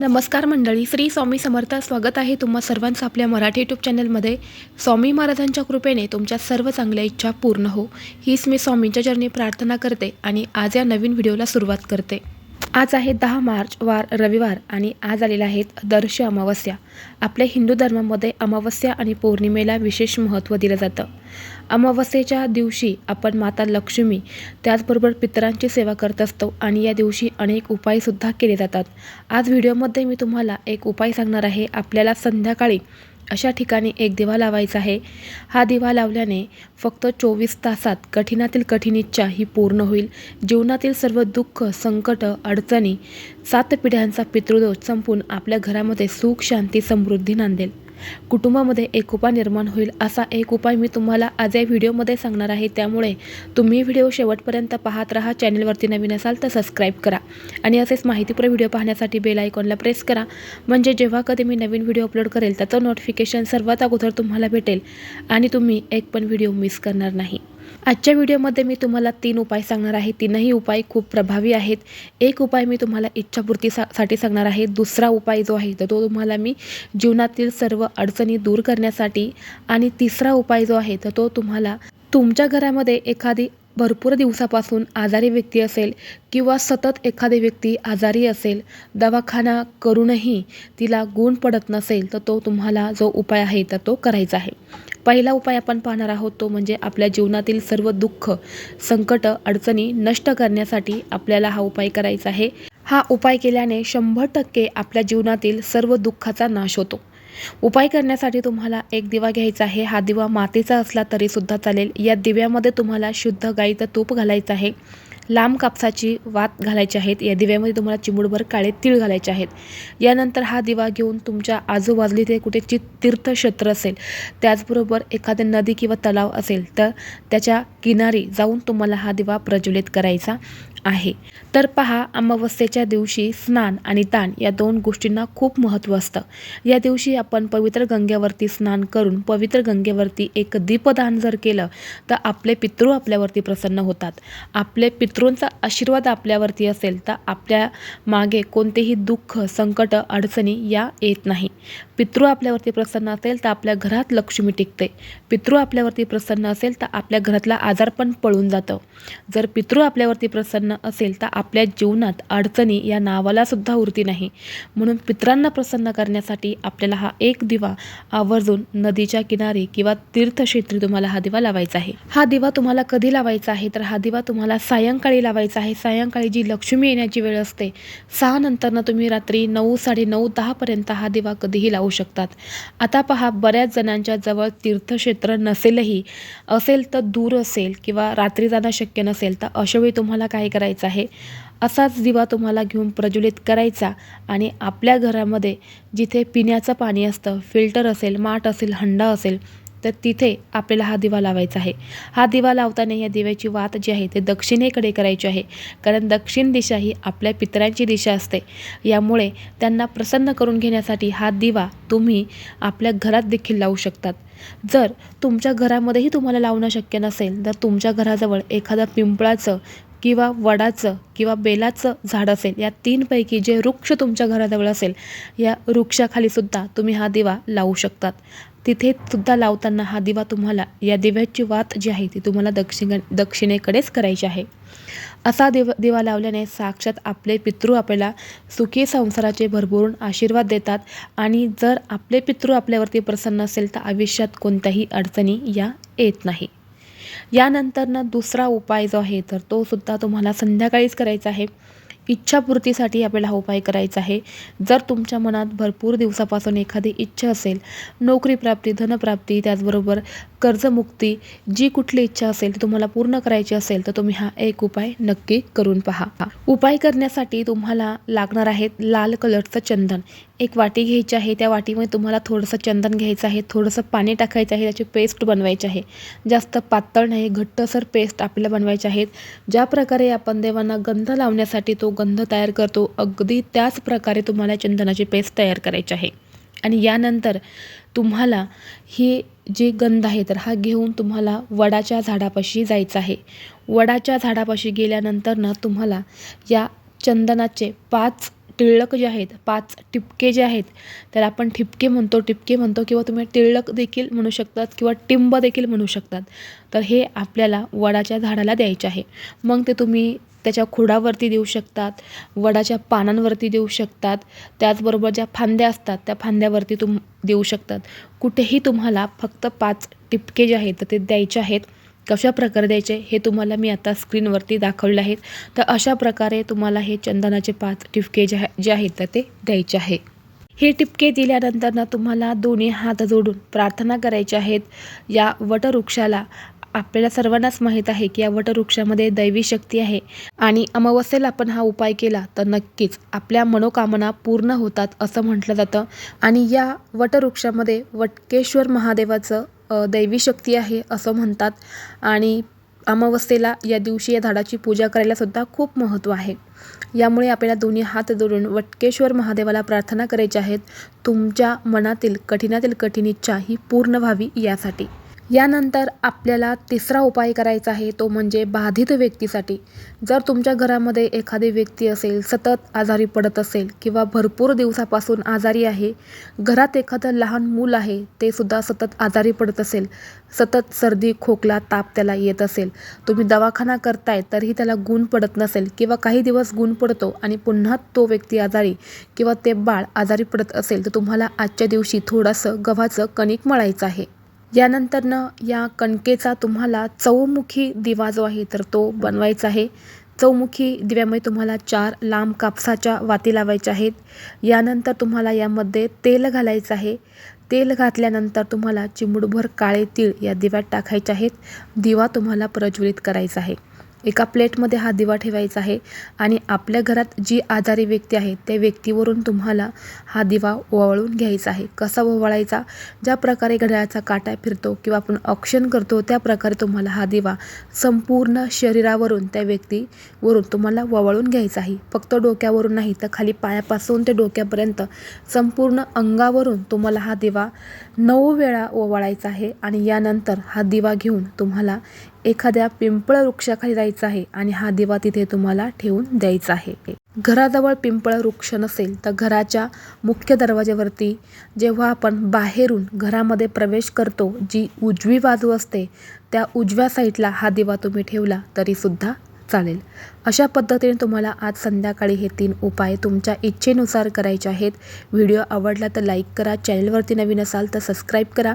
नमस्कार मंडळी श्री स्वामी समर्थ स्वागत आहे तुम्हा सर्वांचं आपल्या मराठी यूट्यूब चॅनलमध्ये स्वामी महाराजांच्या कृपेने तुमच्या सर्व चांगल्या इच्छा पूर्ण हो. हीच मी स्वामींच्या चरणी प्रार्थना करते आणि आज या नवीन व्हिडिओला सुरुवात करते. आज आहे दहा मार्च वार रविवार आणि आज आलेला आहेत दर्श अमावस्या. आपल्या हिंदू धर्मामध्ये अमावस्या आणि पौर्णिमेला विशेष महत्त्व दिलं जातं. अमावस्येच्या दिवशी आपण माता लक्ष्मी त्याचबरोबर पितरांची सेवा करत असतो आणि या दिवशी अनेक उपायसुद्धा केले जातात. आज व्हिडिओमध्ये मी तुम्हाला एक उपाय सांगणार आहे. आपल्याला संध्याकाळी अशा ठिकाणी एक दिवा लावायचा आहे. हा दिवा लावल्याने फक्त चोवीस तासात कठीणातील कठीण इच्छा ही पूर्ण होईल. जीवनातील सर्व दुःख संकट अडचणी सात पिढ्यांचा पितृदोष संपून आपल्या घरामध्ये सुख शांती समृद्धी नांदेल. कुटुंबामध्ये एकोपा निर्माण होईल असा एक उपाय मी तुम्हाला आज या व्हिडिओमध्ये सांगणार आहे. त्यामुळे तुम्ही व्हिडिओ शेवटपर्यंत पाहत राहा चॅनलवरती नवीन असाल तर सबस्क्राईब करा आणि असेच माहितीपूर्ण व्हिडिओ पाहण्यासाठी बेल आयकॉनला प्रेस करा. म्हणजे जेव्हा कधी मी नवीन व्हिडिओ अपलोड करेल त्याचं नोटिफिकेशन सर्वात अगोदर तुम्हाला भेटेल आणि तुम्ही एक पण व्हिडिओ मिस करणार नाही. आजच्या व्हिडिओमध्ये मी तुम्हाला तीन उपाय सांगणार आहे. तीनही उपाय खूप प्रभावी आहेत. एक उपाय मी तुम्हाला इच्छापूर्ती सा साठी सांगणार आहे. दुसरा उपाय जो आहे तर तो तुम्हाला मी जीवनातील सर्व अडचणी दूर करण्यासाठी आणि तिसरा उपाय जो आहे तर तो तुम्हाला तुमच्या घरामध्ये एखादी भरपूर दिवसापासून आजारी व्यक्ती असेल किंवा सतत एखादी व्यक्ती आजारी असेल दवाखाना करूनही तिला गुण पडत नसेल तर तो तुम्हाला जो उपाय आहे तर तो करायचा आहे. पहिला उपाय आपण पाहणार आहोत तो म्हणजे आपल्या जीवनातील सर्व दुःख संकट अडचणी नष्ट करण्यासाठी आपल्याला हा उपाय करायचा आहे. हा उपाय केल्याने शंभर टक्के आपल्या जीवनातील सर्व दुःखाचा नाश होतो. उपाय करण्यासाठी तुम्हाला एक दिवा घ्यायचा आहे. हा दिवा मातीचा असला तरीसुद्धा चालेल. या दिव्यामध्ये तुम्हाला शुद्ध गाईचं तूप घालायचं आहे. लांब कापसाची वात घालायची आहेत. या दिव्यामध्ये तुम्हाला चिमुडभर काळे तीळ घालायचे आहेत. यानंतर हा दिवा घेऊन तुमच्या आजूबाजूला ते कुठे चि तीर्थक्षेत्र असेल त्याचबरोबर एखादे नदी किंवा तलाव असेल तर त्याच्या किनारी जाऊन तुम्हाला हा दिवा प्रज्वलित करायचा. आहे. तर पहा अमावस्येच्या दिवशी स्नान आणि दान या दोन गोष्टींना खूप महत्त्व असतं. या दिवशी आपण पवित्र गंगेवरती स्नान करून पवित्र गंगेवरती एक दीपदान जर केलं तर आपले पितृ आपल्यावरती प्रसन्न होतात. आपले पितृंचा आशीर्वाद आपल्यावरती असेल तर आपल्या मागे कोणतेही दुःख संकट अडचणी या येत नाही. पितृ आपल्यावरती प्रसन्न असेल तर आपल्या घरात लक्ष्मी टिकते. पितृ आपल्यावरती प्रसन्न असेल तर आपल्या घरातला आजार पण पळून जातं. जर पितृ आपल्यावरती प्रसन्न असेल तर आपल्या जीवनात अडचणी या नावाला सुद्धा उरती नाही. म्हणून पितरांना प्रसन्न करण्यासाठी आपल्याला हा एक दिवा आवर्जून नदीच्या किनारी किंवा तीर्थक्षेत्री तुम्हाला हा दिवा लावायचा आहे. हा दिवा तुम्हाला कधी लावायचा आहे? तर हा दिवा तुम्हाला सायंकाळी लावायचा आहे. सायंकाळी जी लक्ष्मी येण्याची वेळ असते सहा नंतरनं तुम्ही रात्री नऊ साडे नऊ दहापर्यंत हा दिवा कधीही लावू शकतात. आता पहा बऱ्याच जणांच्या जवळ तीर्थक्षेत्र नसेलही असेल तर दूर असेल किंवा रात्री जाणं शक्य नसेल तर अशावेळी तुम्हाला काय करायचं करायचा आहे. असाच दिवा तुम्हाला घेऊन प्रज्वलित करायचा आणि आपल्या घरामध्ये जिथे पिण्याचं पाणी असतं फिल्टर असेल माठ असेल हंडा असेल तर तिथे आपल्याला हा दिवा लावायचा आहे. हा दिवा लावताना या दिव्याची वात जी आहे ते दक्षिणेकडे करायची आहे. कारण दक्षिण दिशा ही आपल्या पितरांची दिशा असते. यामुळे त्यांना प्रसन्न करून घेण्यासाठी हा दिवा तुम्ही आपल्या घरात देखील लावू शकतात. जर तुमच्या घरामध्येही तुम्हाला लावणं शक्य नसेल तर तुमच्या घराजवळ एखादं पिंपळाचं किंवा वडाचं किंवा बेलाचं झाड असेल या तीनपैकी जे वृक्ष तुमच्या घराजवळ असेल या वृक्षाखालीसुद्धा तुम्ही हा दिवा लावू शकतात. तिथे सुद्धा लावताना हा दिवा तुम्हाला या दिव्याची वात जी आहे ती तुम्हाला दक्षिण दक्षिणेकडेच करायची आहे. असा दिव दिवा लावल्याने साक्षात आपले पितृ आपल्याला सुखी संसाराचे भरभरून आशीर्वाद देतात आणि जर आपले पितृ आपल्यावरती प्रसन्न असेल तर आयुष्यात कोणत्याही अडचणी या येत नाही. यानंतरनं दुसरा उपाय जो आहे तर तो सुद्धा तुम्हाला संध्याकाळीच करायचा आहे. इच्छापूर्तीसाठी आपल्याला हा उपाय करायचा आहे. जर तुमच्या मनात भरपूर दिवसापासून एखादी इच्छा असेल नोकरी प्राप्ती धनप्राप्ती त्याचबरोबर कर्जमुक्ती जी कुठली इच्छा असेल ती तुम्हाला पूर्ण करायची असेल तर तुम्ही हा एक उपाय नक्की करून पहा. उपाय करण्यासाठी तुम्हाला लागणार आहेत लाल कलरचं चंदन. एक वाटी घ्यायची आहे त्या वाटीमध्ये तुम्हाला थोडंसं चंदन घ्यायचं आहे थोडंसं पाणी टाकायचं आहे त्याची पेस्ट बनवायची आहे. जास्त पातळ नाही घट्टसर पेस्ट आपल्याला बनवायचे आहेत ज्या प्रकारे आपण देवांना गंध लावण्यासाठी तो गंध तयार करतो. अगदी त्याच प्रकारे तुम्हाला चंदनाची पेस्ट तयार करायची आहे. आणि यानंतर तुम्हाला ही जी गंध आहे तर हा घेऊन तुम्हाला वडाच्या झाडापाशी जायचं आहे. वडाच्या झाडापाशी गेल्यानंतर ना तुम्हाला या चंदनाचे पाच टिळक जे आहेत पाच टिपके जे आहेत त्याला आपण ठिपके म्हणतो टिपके म्हणतो किंवा तुम्ही टिळक देखील म्हणू शकतात किंवा टिंब देखील म्हणू शकतात. तर हे आपल्याला वडाच्या झाडाला द्यायचे आहे. मग ते तुम्ही त्याच्या खोडावरती देऊ शकतात वडाच्या पानांवरती देऊ शकतात त्याचबरोबर ज्या फांद्या असतात त्या फांद्यावरती तुम देऊ शकतात. कुठेही तुम्हाला फक्त पाच टिपके जे आहेत तर ते द्यायचे आहेत. कशा प्रकारे द्यायचे हे तुम्हाला मी आता स्क्रीनवरती दाखवले आहेत. तर अशा प्रकारे तुम्हाला हे चंदनाचे पाच टिपके जे जे आहेत तर ते द्यायचे आहे. हे टिपके दिल्यानंतर ना तुम्हाला दोन्ही हात जोडून प्रार्थना करायची आहेत. या वटवृक्षाला आपल्याला सर्वांनाच माहीत आहे की या वटवृक्षामध्ये दैवी शक्ती आहे आणि अमावस्येला आपण हा उपाय केला तर नक्कीच आपल्या मनोकामना पूर्ण होतात असं म्हटलं जातं. आणि या वटवृक्षामध्ये वटकेश्वर महादेवाचं दैवी शक्ती आहे असं म्हणतात. आणि अमावस्येला या दिवशी या झाडाची पूजा करायलासुद्धा खूप महत्त्व आहे. यामुळे आपल्याला दोन्ही हात जोडून वटकेश्वर महादेवाला प्रार्थना करायची आहेत. तुमच्या मनातील कठीणातील कठीण इच्छा ही पूर्ण व्हावी यासाठी. यानंतर आपल्याला तिसरा उपाय करायचा आहे तो म्हणजे बाधित व्यक्तीसाठी. जर तुमच्या घरामध्ये एखादी व्यक्ती असेल सतत आजारी पडत असेल किंवा भरपूर दिवसापासून आजारी आहे घरात एखादं लहान मूल आहे ते सुद्धा सतत आजारी पडत असेल सतत सर्दी खोकला ताप त्याला येत असेल तुम्ही दवाखाना करताय तरीही त्याला गुण पडत नसेल किंवा काही दिवस गुण पडतो आणि पुन्हा तो व्यक्ती आजारी किंवा ते बाळ आजारी पडत असेल तर तुम्हाला आजच्या दिवशी थोडंसं गव्हाचं कणिक मळायचं आहे. यानंतरनं या कणकेचा तुम्हाला चौमुखी दिवा जो आहे तर तो बनवायचा आहे. चौमुखी दिव्यामुळे तुम्हाला चार लांब कापसाच्या वाती लावायच्या आहेत. यानंतर तुम्हाला यामध्ये तेल घालायचं आहे. तेल घातल्यानंतर तुम्हाला चिमुडभर काळे तीळ या दिव्यात टाकायचे आहेत. दिवा तुम्हाला प्रज्वलित करायचा आहे. एका प्लेटमध्ये हा दिवा ठेवायचा आहे आणि आपल्या घरात जी आजारी व्यक्ती आहे त्या व्यक्तीवरून तुम्हाला हा दिवा ओवाळून घ्यायचा आहे. कसा ओवाळायचा? ज्या प्रकारे घड्याळाचा काटा फिरतो किंवा आपण ऑक्शन करतो त्या प्रकारे तुम्हाला हा दिवा संपूर्ण शरीरावरून त्या व्यक्तीवरून तुम्हाला ओवाळून घ्यायचा आहे. फक्त डोक्यावरून नाही तर खाली पायापासून ते डोक्यापर्यंत संपूर्ण अंगावरून तुम्हाला हा दिवा नऊ वेळा ओवाळायचा आहे आणि यानंतर हा दिवा घेऊन तुम्हाला एखाद्या पिंपळ वृक्षाखाली जायचं आहे आणि हा दिवा तिथे तुम्हाला ठेवून द्यायचा आहे. घराजवळ पिंपळ वृक्ष नसेल तर घराच्या मुख्य दरवाज्यावरती जेव्हा आपण बाहेरून घरामध्ये प्रवेश करतो जी उजवी बाजू असते त्या उजव्या साईडला हा दिवा तुम्ही ठेवला तरीसुद्धा चालेल. अशा पद्धतीने तुम्हाला आज संध्याकाळी हे तीन उपाय तुमच्या इच्छेनुसार करायचे आहेत. व्हिडिओ आवडला तर लाईक करा चॅनलवरती नवीन असाल तर सबस्क्राईब करा.